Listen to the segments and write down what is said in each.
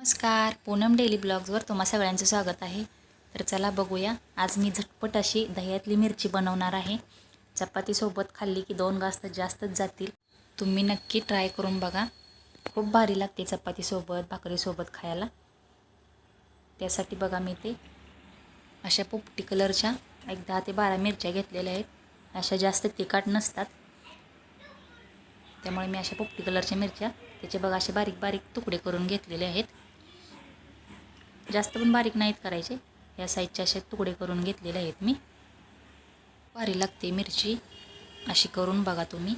नमस्कार. पूनम डेली ब्लॉग्सवर तुम्हा सगळ्यांचं स्वागत आहे. तर चला बघूया. आज मी झटपट अशी दह्यातली मिरची बनवणार आहे. चपातीसोबत खाल्ली की दोन घास तर जास्तच जातील. तुम्ही नक्की ट्राय करून बघा. खूप भारी लागते चपातीसोबत भाकरीसोबत खायला. त्यासाठी बघा मी ते अशा पोपटी कलरच्या एक दहा ते बारा मिरच्या घेतलेल्या आहेत. अशा जास्त तिखट नसतात. त्यामुळे मी अशा पोपटी कलरच्या मिरच्या त्याचे बघा असे बारीक बारीक तुकडे करून घेतलेले आहेत. जास्त पण बारीक नाहीत करायचे. या साईजचे असे तुकडे करून घेतलेले आहेत मी. भारी लागते मिरची. अशी करून बघा तुम्ही.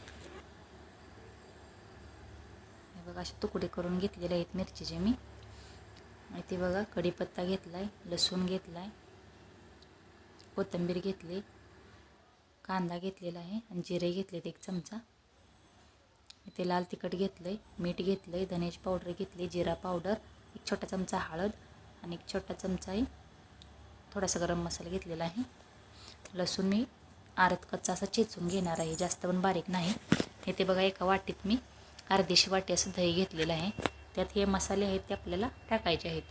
हे बघा असे तुकडे करून घेतलेले आहेत मिरचीचे मी. आणि ते बघा कढीपत्ता घेतला आहे लसूण घेतला आहे कोथिंबीर घेतली कांदा घेतलेला आहे आणि जिरे घेतलेत एक चमचा. ते लाल तिखट घेतलं आहे मीठ घेतलं आहे धनेश पावडर घेतली जिरा पावडर एक छोटा चमचा हळद आणि एक छोटा चमचाही थोडासा गरम मसाला घेतलेला आहे. लसूण मी आरत कच्चा असा चेचून घेणार आहे. जास्त पण बारीक नाही. हे ते बघा एका वाटीत मी अर्धीशी वाटी असं दही घेतलेलं आहे. त्यात हे मसाले आहेत ते आपल्याला टाकायचे आहेत.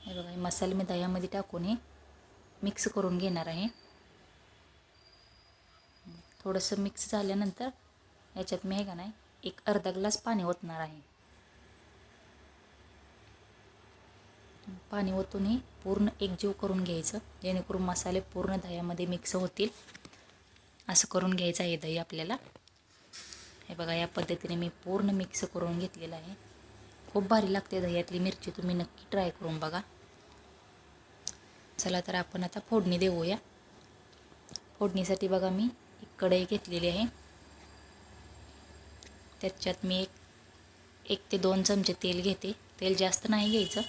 हे बघा हे मसाले मी दह्यामध्ये टाकून हे मिक्स करून घेणार आहे. थोडंसं मिक्स झाल्यानंतर याच्यात मी आहे का नाही एक अर्धा ग्लास पाणी ओतणार आहे. पाणी ओतूनही पूर्ण एकजीव करून घ्यायचं. जेणेकरून मसाले पूर्ण दह्यामध्ये मिक्स होतील. असं करून घ्यायचं आहे दही आपल्याला. हे बघा या पद्धतीने मी पूर्ण मिक्स करून घेतलेलं आहे. खूप भारी लागते दह्यातली मिरची. तुम्ही नक्की ट्राय करून बघा. चला तर आपण आता फोडणी देऊया. फोडणीसाठी बघा मी एक कढई घेतलेली आहे. त्याच्यात मी एक एक ते दोन चमचे तेल घेते. तेल जास्त नाही घ्यायचं.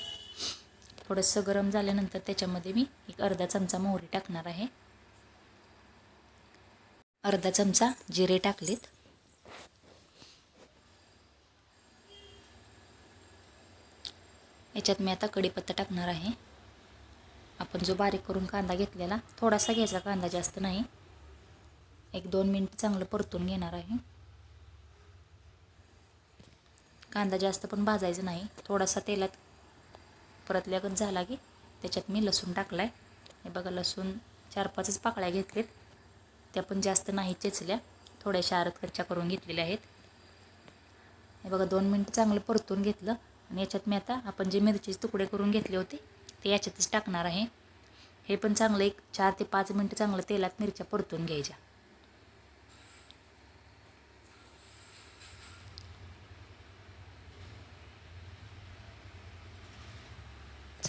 थोडंसं गरम झाल्यानंतर त्याच्यामध्ये मी एक अर्धा चमचा मोहरी टाकणार आहे. अर्धा चमचा जिरे टाकलेत. याच्यात मी आता कढीपत्ता टाकणार आहे. आपण जो बारीक करून कांदा घेतलेला थोडासा घ्यायचा कांदा जास्त नाही. एक दोन मिनटं चांगलं परतून घेणार आहे. कांदा जास्त पण भाजायचा नाही. थोडासा तेलात परतल्यागत झाला की त्याच्यात मी लसूण टाकला आहे हे बघा लसूण चार पाचच पाकळ्या घेतलेत. त्या पण जास्त नाही चेचल्या. थोड्याशा आरत कच्च्या करून घेतलेल्या आहेत. हे बघा दोन मिनटं चांगलं परतून घेतलं आणि याच्यात मी आता आपण जे मिरचीचे तुकडे करून घेतले होते ते याच्यातच टाकणार आहे. हे पण चांगलं एक चार ते पाच मिनटं चांगलं तेलात मिरच्या परतून घ्यायच्या.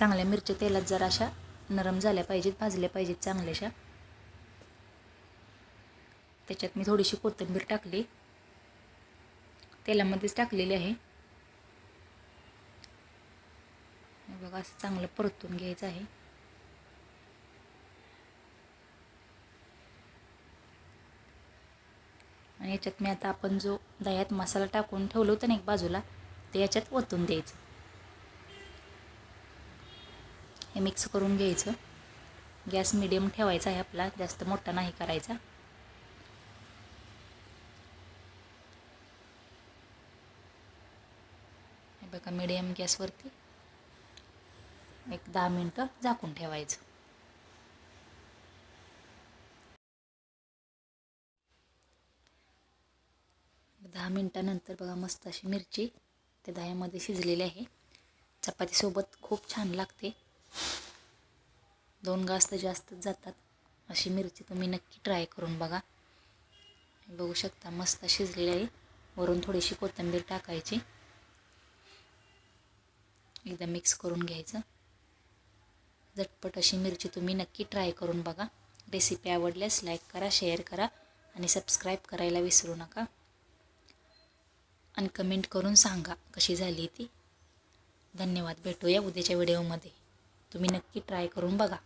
चांगल्या मिरच्या तेलात जरा अशा नरम झाल्या पाहिजेत भाजल्या पाहिजेत चांगल्याशा. त्याच्यात मी थोडीशी कोथिंबीर टाकली. तेलामध्येच टाकलेली आहे. बघा असं चांगलं परतून घ्यायचं आहे. आणि याच्यात मी आता आपण जो दह्यात मसाला टाकून ठेवलं होतं ना एक बाजूला ते याच्यात ओतून द्यायचं. हे मिक्स करून घ्यायचं. गॅस मिडियम ठेवायचा आहे आपला जास्त मोठा नाही करायचा. हे बघा मिडियम गॅसवरती एक दहा मिनटं झाकून ठेवायचं. दहा मिनटानंतर बघा मस्त अशी मिरची त्या दह्यामध्ये शिजलेली आहे. चपातीसोबत खूप छान लागते. दोन घास तर जास्तच जातात. अशी मिरची तुम्ही नक्की ट्राय करून बघा. बघू शकता मस्त शिजलेली आहे. वरून थोडीशी कोथिंबीर टाकायची. एकदा मिक्स करून घ्यायचं. झटपट अशी मिरची तुम्ही नक्की ट्राय करून बघा. रेसिपी आवडल्यास लाईक करा शेअर करा आणि सबस्क्राईब करायला विसरू नका. आणि कमेंट करून सांगा कशी झाली ती. धन्यवाद. भेटूया उद्याच्या व्हिडिओमध्ये तुम्ही नक्की ट्राय करून बघा.